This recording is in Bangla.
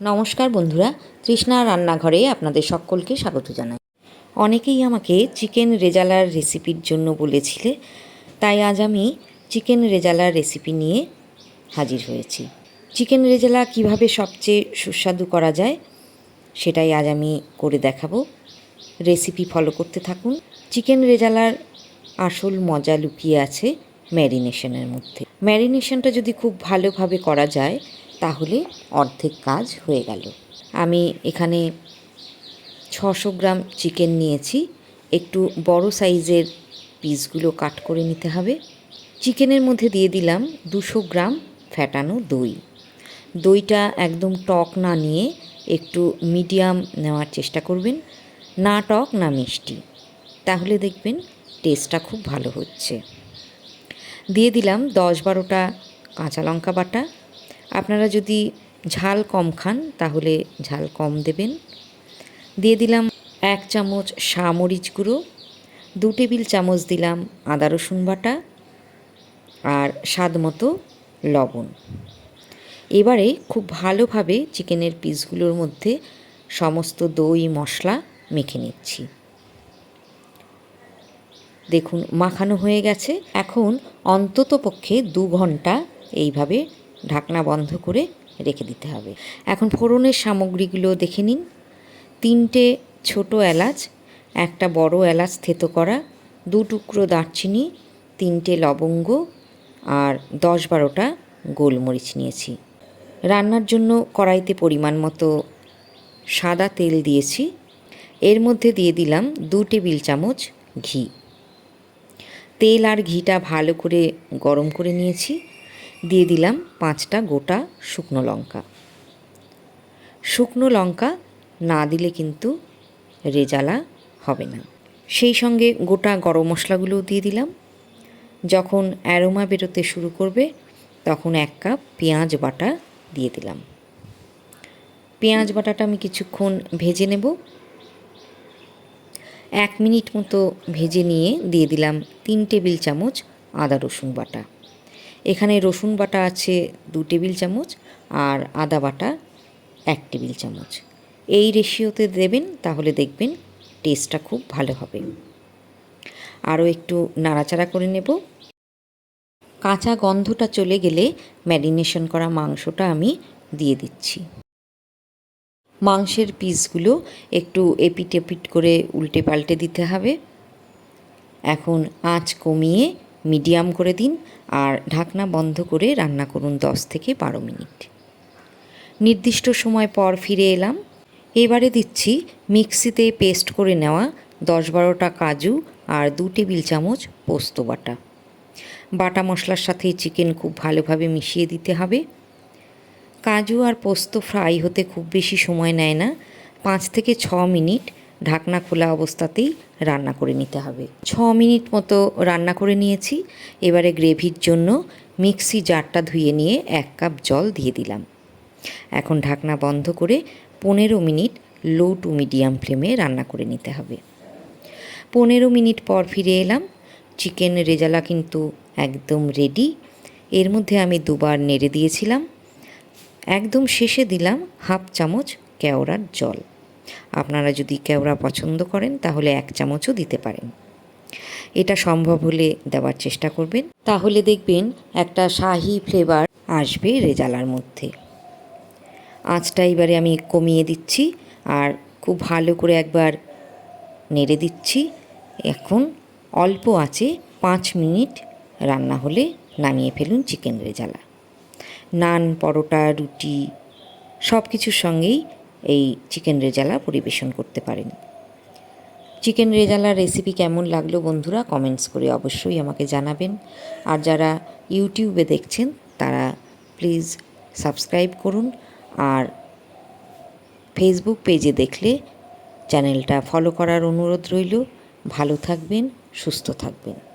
নমস্কার বন্ধুরা, তৃষ্ণা রান্নাঘরে আপনাদের সকলকে স্বাগত জানাই। অনেকেই আমাকে চিকেন রেজালার রেসিপির জন্য বলেছিলে, তাই আজ আমি চিকেন রেজালার রেসিপি নিয়ে হাজির হয়েছি। চিকেন রেজালা কীভাবে সবচেয়ে সুস্বাদু করা যায়, সেটাই আজ আমি করে দেখাবো। রেসিপি ফলো করতে থাকুন। চিকেন রেজালার আসল মজা লুকিয়ে আছে ম্যারিনেশনের মধ্যে। ম্যারিনেশনটা যদি খুব ভালোভাবে করা যায় তাহলে অর্ধেক কাজ হয়ে গেল। আমি এখানে ছশো গ্রাম চিকেন নিয়েছি। একটু বড় সাইজের পিসগুলো কাট করে নিতে হবে। চিকেনের মধ্যে দিয়ে দিলাম দুশো গ্রাম ফ্যাটানো দই। দইটা একদম টক না নিয়ে একটু মিডিয়াম নেওয়ার চেষ্টা করবেন। না টক, না মিষ্টি। তাহলে দেখবেন টেস্টটা খুব ভালো হচ্ছে। দিয়ে দিলাম দশ বারোটা কাঁচা লঙ্কা বাটা। আপনারা যদি ঝাল কম খান, তাহলে ঝাল কম দেবেন। দিয়ে দিলাম এক চামচ মরিচ গুঁড়ো, দু টেবিল চামচ দিলাম আদা রসুন বাটা আর স্বাদ মতো লবণ। এবারে খুব ভালোভাবে চিকেনের পিসগুলোর মধ্যে সমস্ত দই, মশলা মেখে নিচ্ছি। দেখুন, মাখানো হয়ে গেছে। এখন অন্তত পক্ষে দু ঘণ্টা এইভাবে ঢাকনা বন্ধ করে রেখে দিতে হবে। এখন ফোড়নের সামগ্রীগুলো দেখে নিন। তিনটে ছোট এলাচ, একটা বড় এলাচ থেতো করা, দু টুকরো দারচিনি, তিনটে লবঙ্গ আর দশ বারোটা গোলমরিচ নিয়েছি। রান্নার জন্য কড়াইতে পরিমাণ মতো সাদা তেল দিয়েছি। এর মধ্যে দিয়ে দিলাম দু টেবিল চামচ ঘি। তেল আর ঘিটা ভালো করে গরম করে নিয়েছি। দিয়ে দিলাম পাঁচটা গোটা শুকনো লঙ্কা। শুকনো লঙ্কা না দিলে কিন্তু রেজালা হবে না। সেই সঙ্গে গোটা গরম মশলাগুলোও দিয়ে দিলাম। যখন অ্যারোমা বেরোতে শুরু করবে, তখন এক কাপ পেঁয়াজ বাটা দিয়ে দিলাম। পেঁয়াজ বাটাটা আমি কিছুক্ষণ ভেজে নেব। এক মিনিট মতো ভেজে নিয়ে দিয়ে দিলাম তিন টেবিল চামচ আদা রসুন বাটা। এখানে রসুন বাটা আছে দু টেবিল চামচ আর আদা বাটা এক টেবিল চামচ। এই রেশিওতে দেবেন তাহলে দেখবেন টেস্টটা খুব ভালো হবে। আরও একটু নাড়াচাড়া করে নেব। কাঁচা গন্ধটা চলে গেলে ম্যারিনেশন করা মাংসটা আমি দিয়ে দিচ্ছি। মাংসের পিসগুলো একটু এপিট এপিট করে উল্টে পাল্টে দিতে হবে। এখন আঁচ কমিয়ে মিডিয়াম করে দিন আর ঢাকনা বন্ধ করে রান্না করুন দশ থেকে বারো মিনিট। নির্দিষ্ট সময় পর ফিরে এলাম। এবারে দিচ্ছি মিক্সিতে পেস্ট করে নেওয়া দশ বারোটা কাজু আর দু টেবিল চামচ পোস্ত বাটা। বাটা মশলার সাথে চিকেন খুব ভালোভাবে মিশিয়ে দিতে হবে। কাজু আর পোস্ত ফ্রাই হতে খুব বেশি সময় নেয় না। পাঁচ থেকে ছ মিনিট ঢাকনা খোলা অবস্থাতেই রান্না করে নিতে হবে। ছ মিনিট মতো রান্না করে নিয়েছি। এবারে গ্রেভির জন্য মিক্সি জারটা ধুয়ে নিয়ে এক কাপ জল দিয়ে দিলাম। এখন ঢাকনা বন্ধ করে পনেরো মিনিট লো টু মিডিয়াম ফ্লেমে রান্না করে নিতে হবে। পনেরো মিনিট পর ফিরে এলাম। চিকেন রেজালা কিন্তু একদম রেডি এর মধ্যে আমি দুবার নেড়ে দিয়েছিলাম। একদম শেষে দিলাম হাফ চামচ কেওড়ার জল। আপনারা যদি কেওড়া পছন্দ করেন, তাহলে এক চামচও দিতে পারেন। এটা সম্ভব হলে দেওয়ার চেষ্টা করবেন। তাহলে দেখবেন একটা শাহি ফ্লেভার আসবে রেজালার মধ্যে। আঁচটা এবারে আমি কমিয়ে দিচ্ছি আর খুব ভালো করে একবার নেড়ে দিচ্ছি। এখন অল্প আছে পাঁচ মিনিট রান্না হলে নামিয়ে ফেলুন চিকেন রেজালা। নান, পরোটা, রুটি সব কিছুর সঙ্গেই এই চিকেন রেজালা পরিবেশন করতে পারেন। চিকেন রেজালার রেসিপি কেমন লাগল বন্ধুরা কমেন্টস করে অবশ্যই আমাকে জানাবেন। আর যারা ইউটিউবে দেখছেন, তারা প্লিজ সাবস্ক্রাইব করুন। আর ফেসবুক পেজে দেখলে চ্যানেলটা ফলো করার অনুরোধ রইল। ভালো থাকবেন, সুস্থ থাকবেন।